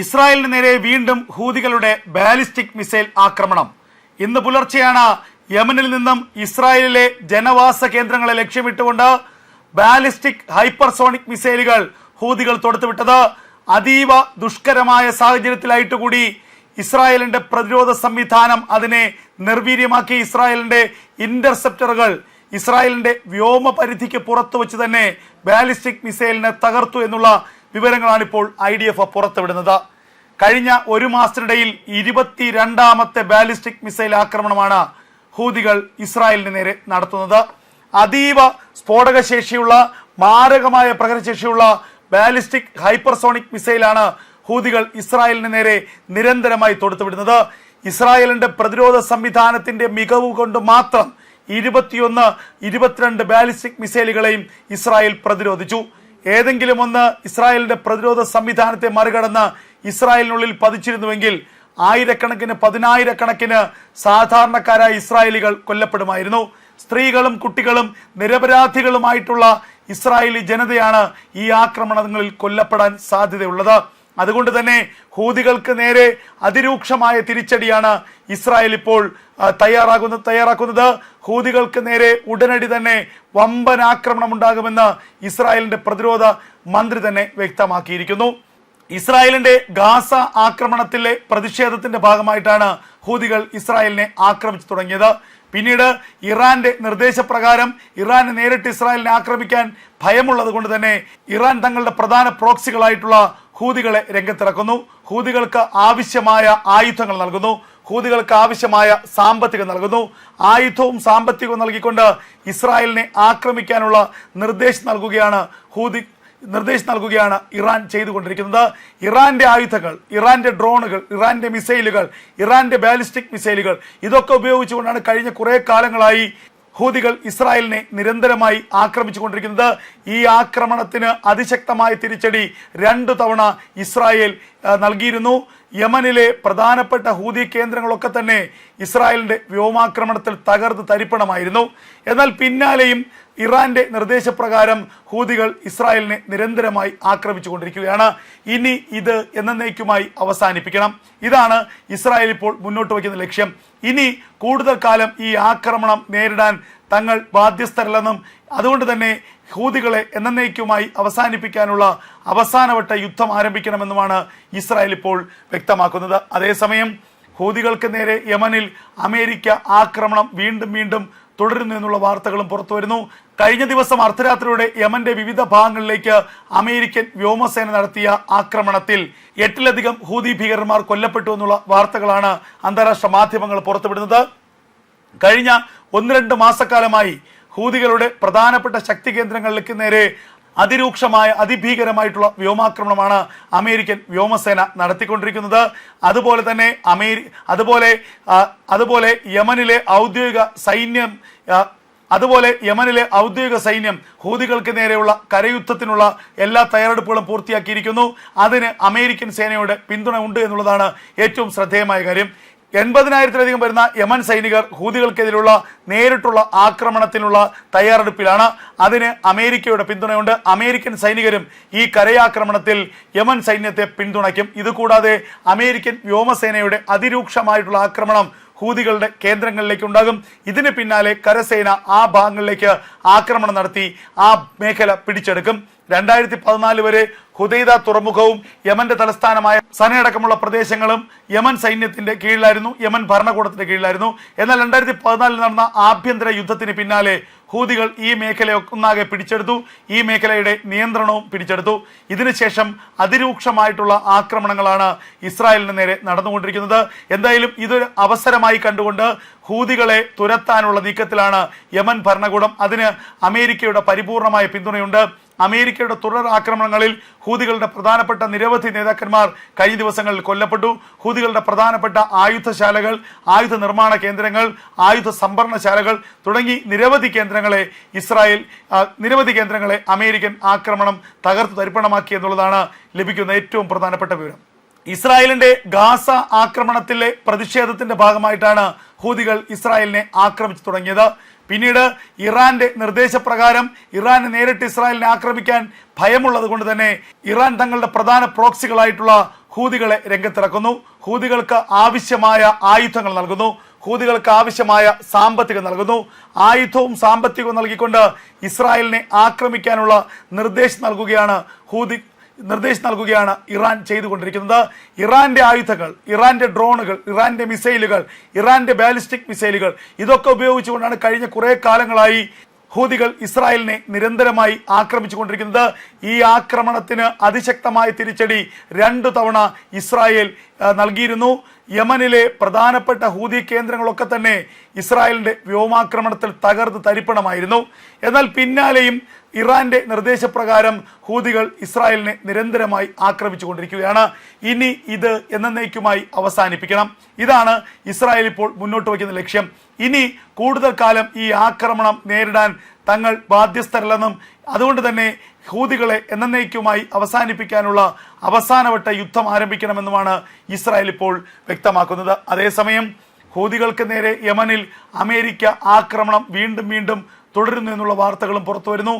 ഇസ്രായേലിന് നേരെ വീണ്ടും ഹൂതികളുടെ ബാലിസ്റ്റിക് മിസൈൽ ആക്രമണം. ഇന്ന് പുലർച്ചെയാണ് യമനിൽ നിന്നും ഇസ്രായേലിലെ ജനവാസ കേന്ദ്രങ്ങളെ ലക്ഷ്യമിട്ടുകൊണ്ട് ബാലിസ്റ്റിക് ഹൈപ്പർസോണിക് മിസൈലുകൾ ഹൂതികൾ തൊടുത്തുവിട്ടത്. അതീവ ദുഷ്കരമായ സാഹചര്യത്തിലായിട്ട് കൂടി ഇസ്രായേലിന്റെ പ്രതിരോധ സംവിധാനം അതിനെ നിർവീര്യമാക്കി ഇസ്രായേലിന്റെ ഇന്റർസെപ്റ്ററുകൾ ഇസ്രായേലിന്റെ വ്യോമ പരിധിക്ക് പുറത്തു വെച്ച് തന്നെ ബാലിസ്റ്റിക് മിസൈലിനെ തകർത്തു എന്നുള്ള വിവരങ്ങളാണ് ഇപ്പോൾ ഐ ഡി എഫ് പുറത്തുവിടുന്നത്. കഴിഞ്ഞ ഒരു മാസത്തിനിടയിൽ ഇരുപത്തിരണ്ടാമത്തെ ബാലിസ്റ്റിക് മിസൈൽ ആക്രമണമാണ് ഹൂതികൾ ഇസ്രായേലിന് നേരെ നടത്തുന്നത്. അതീവ സ്ഫോടകശേഷിയുള്ള മാരകമായ പ്രകടശേഷിയുള്ള ബാലിസ്റ്റിക് ഹൈപ്പർസോണിക് മിസൈലാണ് ഹൂതികൾ ഇസ്രായേലിന് നേരെ നിരന്തരമായി തൊടുത്തുവിടുന്നത്. ഇസ്രായേലിന്റെ പ്രതിരോധ സംവിധാനത്തിന്റെ മികവ് കൊണ്ട് മാത്രം ഇരുപത്തിയൊന്ന് ഇരുപത്തിരണ്ട് ബാലിസ്റ്റിക് മിസൈലുകളെയും ഇസ്രായേൽ പ്രതിരോധിച്ചു. ഏതെങ്കിലും ഒന്ന് ഇസ്രായേലിന്റെ പ്രതിരോധ സംവിധാനത്തെ മറികടന്ന് ഇസ്രായേലിനുള്ളിൽ പതിച്ചിരുന്നുവെങ്കിൽ ആയിരക്കണക്കിന് പതിനായിരക്കണക്കിന് സാധാരണക്കാരായ ഇസ്രായേലികൾ കൊല്ലപ്പെടുമായിരുന്നു. സ്ത്രീകളും കുട്ടികളും നിരപരാധികളുമായിട്ടുള്ള ഇസ്രായേലി ജനതയാണ് ഈ ആക്രമണങ്ങളിൽ കൊല്ലപ്പെടാൻ സാധ്യതയുള്ളത്. അതുകൊണ്ട് തന്നെ ഹൂതികൾക്ക് നേരെ അതിരൂക്ഷമായ തിരിച്ചടിയാണ് ഇസ്രായേൽ ഇപ്പോൾ തയ്യാറാകുന്ന തയ്യാറാക്കുന്നത്. ഹൂതികൾക്ക് നേരെ ഉടനടി തന്നെ വമ്പൻ ആക്രമണം ഉണ്ടാകുമെന്ന് ഇസ്രായേലിന്റെ പ്രതിരോധ മന്ത്രി തന്നെ വ്യക്തമാക്കിയിരിക്കുന്നു. ഇസ്രായേലിന്റെ ഗാസ ആക്രമണത്തിലെ പ്രതിഷേധത്തിന്റെ ഭാഗമായിട്ടാണ് ഹൂതികൾ ഇസ്രായേലിനെ ആക്രമിച്ചു തുടങ്ങിയത്. പിന്നീട് ഇറാന്റെ നിർദ്ദേശപ്രകാരം ഇറാന് നേരിട്ട് ഇസ്രായേലിനെ ആക്രമിക്കാൻ ഭയമുള്ളത് കൊണ്ട് തന്നെ ഇറാൻ തങ്ങളുടെ പ്രധാന പ്രോക്സികളായിട്ടുള്ള ഹൂതികളെ രംഗത്തിറക്കുന്നു. ഹൂതികൾക്ക് ആവശ്യമായ ആയുധങ്ങൾ നൽകുന്നു. ഹൂതികൾക്ക് ആവശ്യമായ സാമ്പത്തികം നൽകുന്നു. ആയുധവും സാമ്പത്തികവും നൽകിക്കൊണ്ട് ഇസ്രായേലിനെ ആക്രമിക്കാനുള്ള നിർദ്ദേശം നൽകുകയാണ് ഹൂതി നിർദ്ദേശം നൽകുകയാണ് ഇറാൻ ചെയ്തുകൊണ്ടിരിക്കുന്നത്. ഇറാന്റെ ആയുധങ്ങൾ ഇറാന്റെ ഡ്രോണുകൾ ഇറാന്റെ മിസൈലുകൾ ഇറാന്റെ ബാലിസ്റ്റിക് മിസൈലുകൾ ഇതൊക്കെ ഉപയോഗിച്ചുകൊണ്ടാണ് കഴിഞ്ഞ കുറേ കാലങ്ങളായി ഹൂതികൾ ഇസ്രായേലിനെ നിരന്തരമായി ആക്രമിച്ചുകൊണ്ടിരിക്കുന്നത്. ഈ ആക്രമണത്തിന് അതിശക്തമായ തിരിച്ചടി രണ്ടു തവണ ഇസ്രായേൽ നൽകിയിരുന്നു. യമനിലെ പ്രധാനപ്പെട്ട ഹൂതി കേന്ദ്രങ്ങളൊക്കെ തന്നെ ഇസ്രായേലിന്റെ വ്യോമാക്രമണത്തിൽ തകർത്ത് തരിപ്പണമായിരുന്നു. എന്നാൽ പിന്നാലെയും ഇറാന്റെ നിർദ്ദേശപ്രകാരം ഹൂതികൾ ഇസ്രായേലിനെ നിരന്തരമായി ആക്രമിച്ചുകൊണ്ടിരിക്കുകയാണ്. ഇനി ഇത് എന്നേക്കുമായി അവസാനിപ്പിക്കണം. ഇതാണ് ഇസ്രായേൽ ഇപ്പോൾ മുന്നോട്ട് വയ്ക്കുന്ന ലക്ഷ്യം. ഇനി കൂടുതൽ കാലം ഈ ആക്രമണം നേരിടാൻ തങ്ങൾ ബാധ്യസ്ഥരല്ലെന്നും അതുകൊണ്ട് തന്നെ ഹൂതികളെ എന്നേക്കുമായി അവസാനിപ്പിക്കാനുള്ള അവസാനവട്ട യുദ്ധം ആരംഭിക്കണമെന്നുമാണ് ഇസ്രായേൽ ഇപ്പോൾ വ്യക്തമാക്കുന്നത്. അതേസമയം ഹൂതികൾക്ക് നേരെ യമനിൽ അമേരിക്ക ആക്രമണം വീണ്ടും വീണ്ടും തുടരുന്നു എന്നുള്ള വാർത്തകളും പുറത്തു വരുന്നു. കഴിഞ്ഞ ദിവസം അർദ്ധരാത്രിയോടെ യമന്റെ വിവിധ ഭാഗങ്ങളിലേക്ക് അമേരിക്കൻ വ്യോമസേന നടത്തിയ ആക്രമണത്തിൽ എട്ടിലധികം ഹൂതി ഭീകരന്മാർ കൊല്ലപ്പെട്ടു എന്നുള്ള വാർത്തകളാണ് അന്താരാഷ്ട്ര മാധ്യമങ്ങൾ പുറത്തുവിടുന്നത്. കഴിഞ്ഞ ഒന്ന് രണ്ട് മാസക്കാലമായി ഹൂതികളുടെ പ്രധാനപ്പെട്ട ശക്തി കേന്ദ്രങ്ങളിലേക്ക് നേരെ അതിരൂക്ഷമായ അതിഭീകരമായിട്ടുള്ള വ്യോമാക്രമണമാണ് അമേരിക്കൻ വ്യോമസേന നടത്തിക്കൊണ്ടിരിക്കുന്നത്. അതുപോലെ തന്നെ അമേരി അതുപോലെ അതുപോലെ യമനിലെ ഔദ്യോഗിക സൈന്യം അതുപോലെ യമനിലെ ഔദ്യോഗിക സൈന്യം ഹൂതികൾക്ക് നേരെയുള്ള കരയുദ്ധത്തിനുള്ള എല്ലാ തയ്യാറെടുപ്പുകളും പൂർത്തിയാക്കിയിരിക്കുന്നു. അതിന് അമേരിക്കൻ സേനയുടെ പിന്തുണ ഉണ്ട് എന്നുള്ളതാണ് ഏറ്റവും ശ്രദ്ധേയമായ കാര്യം. എൺപതിനായിരത്തിലധികം വരുന്ന യമൻ സൈനികർ ഹൂതികൾക്കെതിരെയുള്ള നേരിട്ടുള്ള ആക്രമണത്തിനുള്ള തയ്യാറെടുപ്പിലാണ്. അതിന് അമേരിക്കയുടെ പിന്തുണയുണ്ട്. അമേരിക്കൻ സൈനികരും ഈ കരയാക്രമണത്തിൽ യമൻ സൈന്യത്തെ പിന്തുണയ്ക്കും. ഇതുകൂടാതെ അമേരിക്കൻ വ്യോമസേനയുടെ അതിരൂക്ഷമായിട്ടുള്ള ആക്രമണം ഹൂതികളുടെ കേന്ദ്രങ്ങളിലേക്ക് ഉണ്ടാകും. ഇതിന് പിന്നാലെ കരസേന ആ ഭാഗങ്ങളിലേക്ക് ആക്രമണം നടത്തി ആ മേഖല പിടിച്ചെടുക്കും. രണ്ടായിരത്തി പതിനാല് വരെ ഹുദൈദ തുറമുഖവും യമന്റെ തലസ്ഥാനമായ സനയടക്കമുള്ള പ്രദേശങ്ങളും യമൻ സൈന്യത്തിന്റെ കീഴിലായിരുന്നു യമൻ ഭരണകൂടത്തിന്റെ കീഴിലായിരുന്നു. എന്നാൽ രണ്ടായിരത്തി പതിനാലിൽ നടന്ന ആഭ്യന്തര യുദ്ധത്തിന് പിന്നാലെ ഹൂതികൾ ഈ മേഖല ഒന്നാകെ പിടിച്ചെടുത്തു ഈ മേഖലയുടെ നിയന്ത്രണവും പിടിച്ചെടുത്തു. ഇതിനുശേഷം അതിരൂക്ഷമായിട്ടുള്ള ആക്രമണങ്ങളാണ് ഇസ്രായേലിന് നേരെ നടന്നുകൊണ്ടിരിക്കുന്നത്. എന്തായാലും ഇതൊരു അവസരമായി കണ്ടുകൊണ്ട് ഹൂതികളെ തുരത്താനുള്ള നീക്കത്തിലാണ് യമൻ ഭരണകൂടം. അതിന് അമേരിക്കയുടെ പരിപൂർണമായ പിന്തുണയുണ്ട്. അമേരിക്കയുടെ തുടർ ആക്രമണങ്ങളിൽ ഹൂതികളുടെ പ്രധാനപ്പെട്ട നിരവധി നേതാക്കന്മാർ കഴിഞ്ഞ ദിവസങ്ങളിൽ കൊല്ലപ്പെട്ടു. ഹൂതികളുടെ പ്രധാനപ്പെട്ട ആയുധശാലകൾ ആയുധ നിർമ്മാണ കേന്ദ്രങ്ങൾ ആയുധ സംഭരണശാലകൾ തുടങ്ങി നിരവധി കേന്ദ്രങ്ങളെ ഇസ്രായേൽ നിരവധി കേന്ദ്രങ്ങളെ അമേരിക്കൻ ആക്രമണം തകർത്ത് തരിപ്പണമാക്കി എന്നുള്ളതാണ് ലഭിക്കുന്ന ഏറ്റവും പ്രധാനപ്പെട്ട വിവരം. ഇസ്രായേലിന്റെ ഗാസ ആക്രമണത്തിലെ പ്രതിഷേധത്തിന്റെ ഭാഗമായിട്ടാണ് ഹൂതികൾ ഇസ്രായേലിനെ ആക്രമിച്ചു തുടങ്ങിയത്. പിന്നീട് ഇറാന്റെ നിർദ്ദേശപ്രകാരം ഇറാൻ നേരിട്ട് ഇസ്രായേലിനെ ആക്രമിക്കാൻ ഭയമുള്ളത് കൊണ്ട് തന്നെ ഇറാൻ തങ്ങളുടെ പ്രധാന പ്രോക്സികളായിട്ടുള്ള ഹൂതികളെ രംഗത്തിറക്കുന്നു. ഹൂതികൾക്ക് ആവശ്യമായ ആയുധങ്ങൾ നൽകുന്നു. ഹൂതികൾക്ക് ആവശ്യമായ സാമ്പത്തികം നൽകുന്നു. ആയുധവും സാമ്പത്തികവും നൽകിക്കൊണ്ട് ഇസ്രായേലിനെ ആക്രമിക്കാനുള്ള നിർദ്ദേശം നൽകുകയാണ് ഹൂതി നിർദ്ദേശം നൽകുകയാണ് ഇറാൻ ചെയ്തുകൊണ്ടിരിക്കുന്നത്. ഇറാന്റെ ആയുധങ്ങൾ ഇറാന്റെ ഡ്രോണുകൾ ഇറാന്റെ മിസൈലുകൾ ഇറാന്റെ ബാലിസ്റ്റിക് മിസൈലുകൾ ഇതൊക്കെ ഉപയോഗിച്ചുകൊണ്ടാണ് കഴിഞ്ഞ കുറെ കാലങ്ങളായി ഹൂതികൾ ഇസ്രായേലിനെ നിരന്തരമായി ആക്രമിച്ചുകൊണ്ടിരിക്കുന്നത്. ഈ ആക്രമണത്തിന് അതിശക്തമായ തിരിച്ചടി രണ്ടു തവണ ഇസ്രായേൽ നൽകിയിരുന്നു. യമനിലെ പ്രധാനപ്പെട്ട ഹൂതി കേന്ദ്രങ്ങളൊക്കെ തന്നെ ഇസ്രായേലിന്റെ വ്യോമാക്രമണത്തിൽ തകർത്ത് തരിപ്പണമായിരുന്നു. എന്നാൽ പിന്നാലെയും ഇറാന്റെ നിർദ്ദേശപ്രകാരം ഹൂതികൾ ഇസ്രായേലിനെ നിരന്തരമായി ആക്രമിച്ചുകൊണ്ടിരിക്കുകയാണ്. ഇനി ഇത് എന്നേക്കുമായി അവസാനിപ്പിക്കണം. ഇതാണ് ഇസ്രായേൽ ഇപ്പോൾ മുന്നോട്ട് വയ്ക്കുന്ന ലക്ഷ്യം. ഇനി കൂടുതൽ കാലം ഈ ആക്രമണം നേരിടാൻ തങ്ങൾ ബാധ്യസ്ഥരല്ലെന്നും അതുകൊണ്ട് തന്നെ ഹൂതികളെ എന്നേക്കുമായി അവസാനിപ്പിക്കാനുള്ള അവസാനവട്ട യുദ്ധം ആരംഭിക്കണമെന്നുമാണ് ഇസ്രായേൽ ഇപ്പോൾ വ്യക്തമാക്കുന്നത്. അതേസമയം ഹൂതികൾക്ക് നേരെ യമനിൽ അമേരിക്ക ആക്രമണം വീണ്ടും വീണ്ടും തുടരുന്നു എന്നുള്ള വാർത്തകളും പുറത്തു വരുന്നു